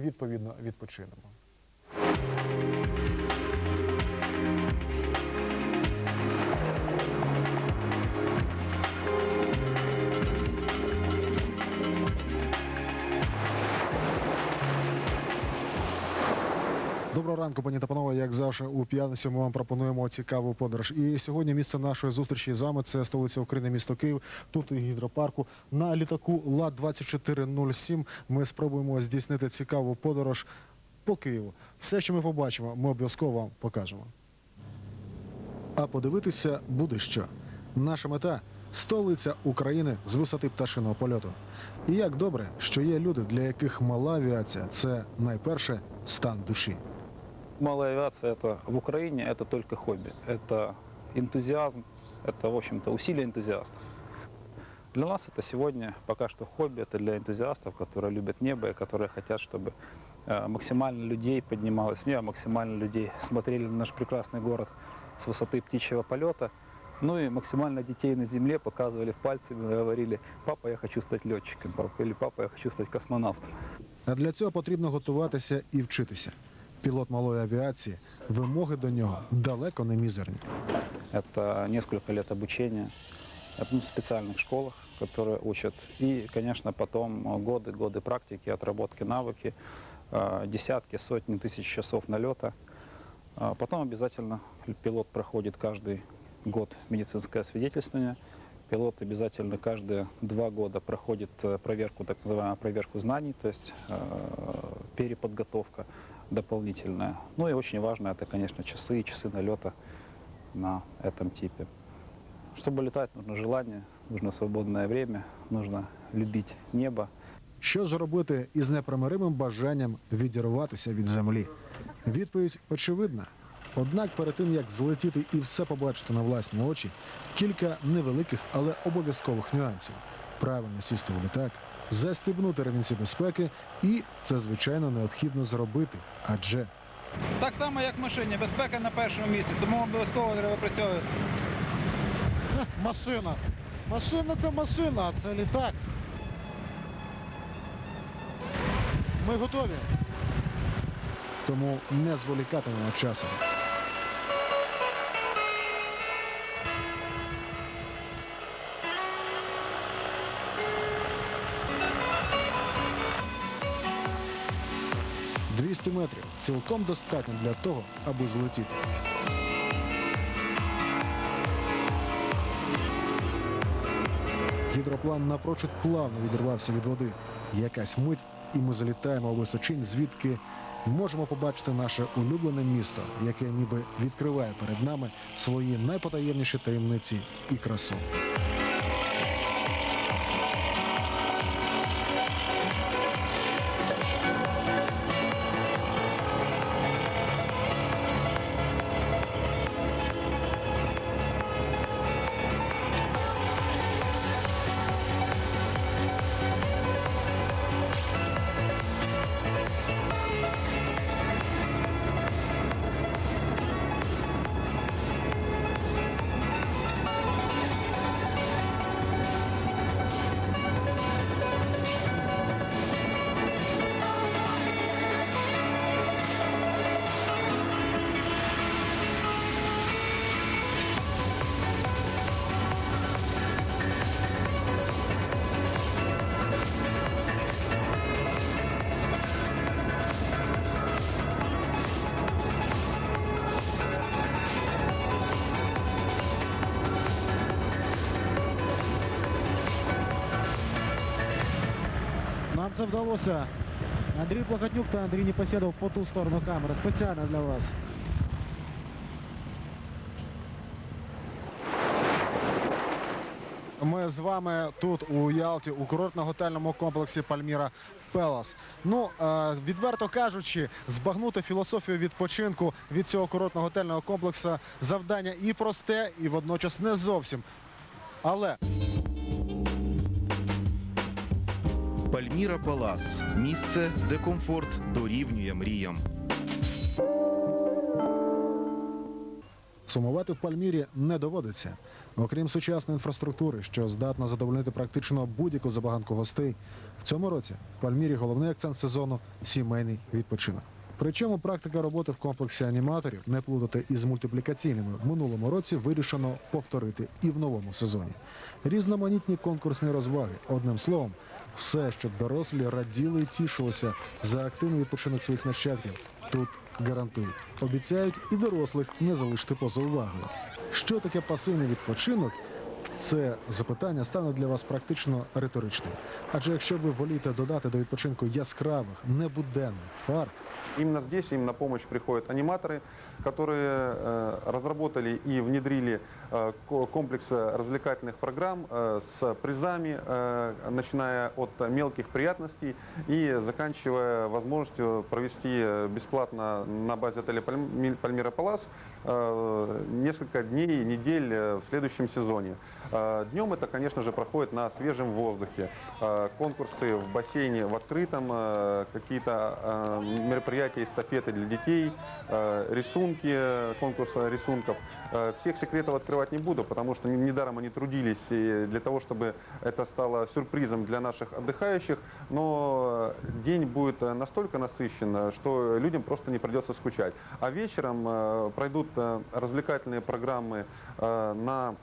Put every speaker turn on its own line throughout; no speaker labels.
відповідно відпочинемо. Доброго ранку, пані та панове. Як завжди, у п'ятницю ми вам пропонуємо цікаву подорож. І сьогодні місце нашої зустрічі з вами це столиця України, місто Київ. Тут у гідропарку на літаку ла 2407 Ми спробуємо здійснити цікаву подорож по Києву. Все, що ми побачимо, ми обов'язково вам покажемо. А подивитися буде що. Наша мета столиця України з висоти пташиного польоту. І як добре, що є люди, для яких мала авіація це найперше стан душі.
Малая авиация это в Украине это только хобби. Это энтузиазм, это, в общем-то, усилие энтузиастов. Для нас это сегодня пока что хобби, это для энтузиастов, которые любят небо и которые хотят, чтобы э, максимально людей поднималось в небо, максимально людей смотрели на наш прекрасный город с высоты птичьего полета. Ну и максимально детей на земле показывали пальцами, говорили, папа, я хочу стать летчиком, или папа, я хочу стать космонавтом.
А для цього потрібно готуватися і вчитися Пілот малої авіації, вимоги до нього далеко не мізерні.
Это несколько лет обучения ну, в специальных школах, которые учат. И, конечно, потом э, годы, годы практики, отработки навыки, э, десятки, сотни тысяч часов налета. А Потом обязательно пилот проходит каждый год медицинское свидетельствование. Пилот обязательно каждые два года проходит э, проверку, так называемую проверку знаний, то есть э, переподготовка дополнительная. Ну и очень важно это, конечно, часы и часы налета на этом типе. Чтобы летать, нужно желание, нужно свободное время, нужно любить небо.
Що ж робити із непримиримим бажанням відірватися від землі? Відповідь очевидна. Однак перед тим як злетіти і все побачити на власні очі, кілька невеликих, але обов'язкових нюансів. Правильно сісти у літак, застібнути ремінці безпеки, і це звичайно необхідно зробити, адже
Так само, як в машині, безпека на першому місці, тому обов'язково треба пристягуватися.
Машина. Машина це машина, а це літак. Ми готові. Тому не зволікатимемо часом. «200 метрів цілком достатньо для того, аби злетіти. Гідроплан напрочуд плавно відірвався від води. Якась мить, і ми залітаємо у височинь, звідки можемо побачити наше улюблене місто, яке ніби відкриває перед нами свої найпотаємніші таємниці і красу. Це вдалося. Андрій Плохотнюк та Андрій Непоседов по ту сторону камери. Спеціально для вас. Ми з вами тут у Ялті у курортно-готельному комплексі Пальміра Пелас. Ну, е, відверто кажучи, збагнути філософію відпочинку від цього курортно-готельного комплексу завдання і просте, і водночас не зовсім. Але
Пальміра Палас місце, де комфорт дорівнює мріям.
Сумувати в Пальмірі не доводиться. Окрім сучасної інфраструктури, що здатна задовольнити практично будь-яку забаганку гостей, в цьому році в Пальмірі головний акцент сезону сімейний відпочинок. Причому практика роботи в комплексі аніматорів не плутати із мультиплікаційними в минулому році вирішено повторити і в новому сезоні. Різноманітні конкурсні розваги, одним словом, все, щоб дорослі раділи і тішилися за активний відпочинок своїх нащадків. Тут гарантують, обіцяють і дорослих не залишити поза увагою. Що таке пасивний відпочинок? Це запитання стане для вас практично риторичним. Адже якщо ви волієте додати до відпочинку яскравих, небуденних фарб,
Именно здесь им на помощь приходят аниматоры, которые э, разработали и внедрили э, ко- комплекс э, развлекательных программ э, с призами, э, начиная от мелких приятностей и заканчивая возможностью провести э, бесплатно на базе отеля «Пальм- Пальмира Палас э, несколько дней, недель э, в следующем сезоне. Э, Днем это, конечно же, проходит на свежем воздухе. Э, Конкурсы в бассейне в открытом, э, какие-то мероприятия, эстафеты для детей, рисунки, конкурс рисунков. Всех секретов открывать не буду, потому что не- недаром они трудились и для того, чтобы это стало сюрпризом для наших отдыхающих. Но день будет настолько насыщен, что людям просто не придется скучать. А вечером пройдут развлекательные программы на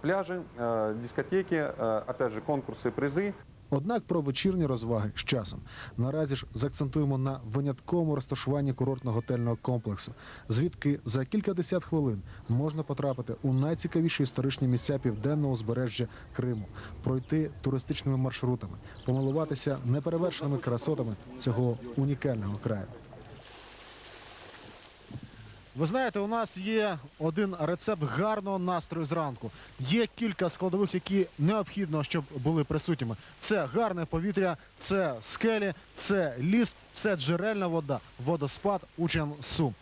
пляжи, э, дискотеки, э, опять же, конкурсы и призы.
Однак про вечірні розваги з часом. Наразі ж заакцентуємо на винятковому розташуванні курортно-готельного комплексу, звідки за кількадесят хвилин можна потрапити у найцікавіші історичні місця південного узбережжя Криму, пройти туристичними маршрутами, помилуватися неперевершеними красотами цього унікального краю. Ви знаєте, у нас є один рецепт гарного настрою зранку. Є кілька складових, які необхідно, щоб були присутніми. Це гарне повітря, це скелі, це ліс, це джерельна вода, водоспад Учан Су.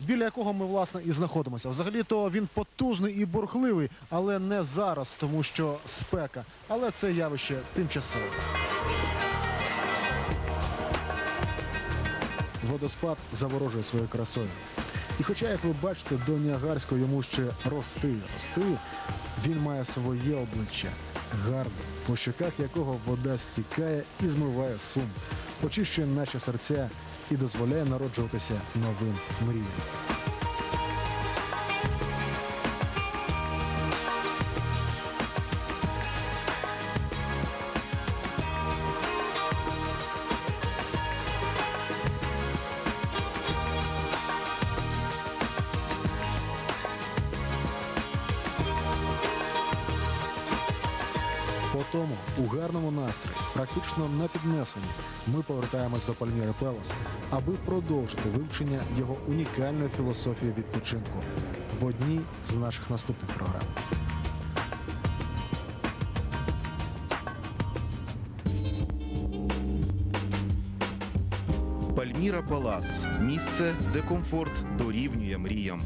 Біля якого ми власне і знаходимося. Взагалі-то він потужний і бурхливий, але не зараз, тому що спека. Але це явище тимчасове. Водоспад заворожує своєю красою. І хоча, як ви бачите, до Ніагарського йому ще рости, рости, він має своє обличчя, гарне, по щоках якого вода стікає і змиває сум, очищує наші серця і дозволяє народжуватися новим мріям. Тому, у гарному настрої, практично на піднесенні, ми повертаємось до Пальміри Пелос, аби продовжити вивчення його унікальної філософії відпочинку в одній з наших наступних програм.
Пальміра Палас місце, де комфорт дорівнює мріям.